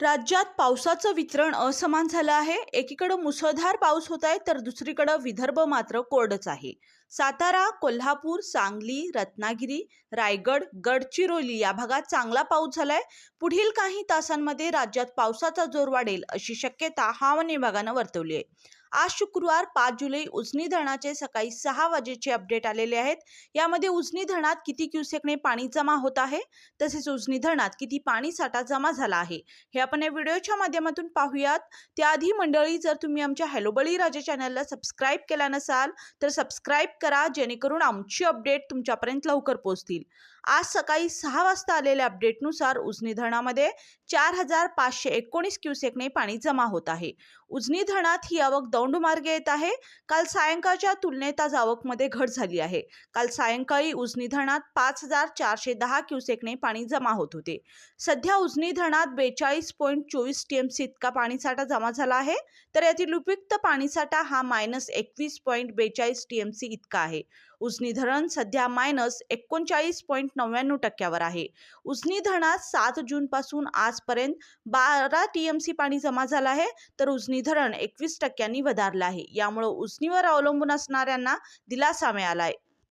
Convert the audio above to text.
राज्यात पावसाचं वितरण असमान झालं आहे. एकीकडं मुसळधार पाऊस होत आहे तर दुसरीकडं विदर्भ मात्र कोरडच आहे. सातारा कोल्हापूर सांगली रत्नागिरी रायगड गडचिरोली या भागात चांगला पाऊस झालाय. पुढील काही तासांमध्ये राज्यात पावसाचा जोर वाढेल अशी शक्यता हवामान विभागानं वर्तवली आहे. आज शुक्रवार पाच जुलै उजनी धरणाचे सकाळी सहा वाजेचे अपडेट आलेले आहेत. यामध्ये उजनी धरणात किती क्युसेकने पाणी जमा होत आहे? तसेच उजनी धरणात किती पाणी साठा जमा झाला आहे? हे आपण या व्हिडिओच्या माध्यमातून पाहूयात. त्याआधी मंडळी जर तुम्ही आमच्या हॅलो राजे चॅनलला सबस्क्राईब केला नसाल तर सबस्क्राईब करा जेणेकरून आमची अपडेट तुमच्यापर्यंत लवकर पोहोचतील. आज सकाळी सहा वाजता आलेल्या अपडेटनुसार उजनी धरणामध्ये चार हजार पाचशे एकोणीस क्युसेकने पाणी जमा होत आहे. उजनी धरणात ही आवक दौंड मार्गे येत आहे. काल सायंकाळच्या तुलनेत आज आवकमध्ये घट झाली आहे. काल सायंकाळी उजनी धरणात पाच हजार चारशे दहा क्युसेकने पाणी जमा होत होते. सध्या उजनी धरणात बेचाळीस पॉईंट चोवीस टी एम सी इतका पाणीसाठा जमा झाला आहे. तर यातील उपयुक्त पाणीसाठा हा मायनस एकवीस पॉईंट बेचाळीस टी एम सी इतका आहे. उजनी धरण सध्या मायनस एकोणचाळीस पॉईंट नव्याण्णव टक्क्यावर आहे. उजनी धरणात सात जूनपासून आजपर्यंत बारा टी एम सी पाणी जमा झालं आहे तर उजनी धरण एकवीस टक्क्यांनी वधारलं आहे. यामुळं उजनीवर अवलंबून असणाऱ्यांना दिलासा मिळाला आहे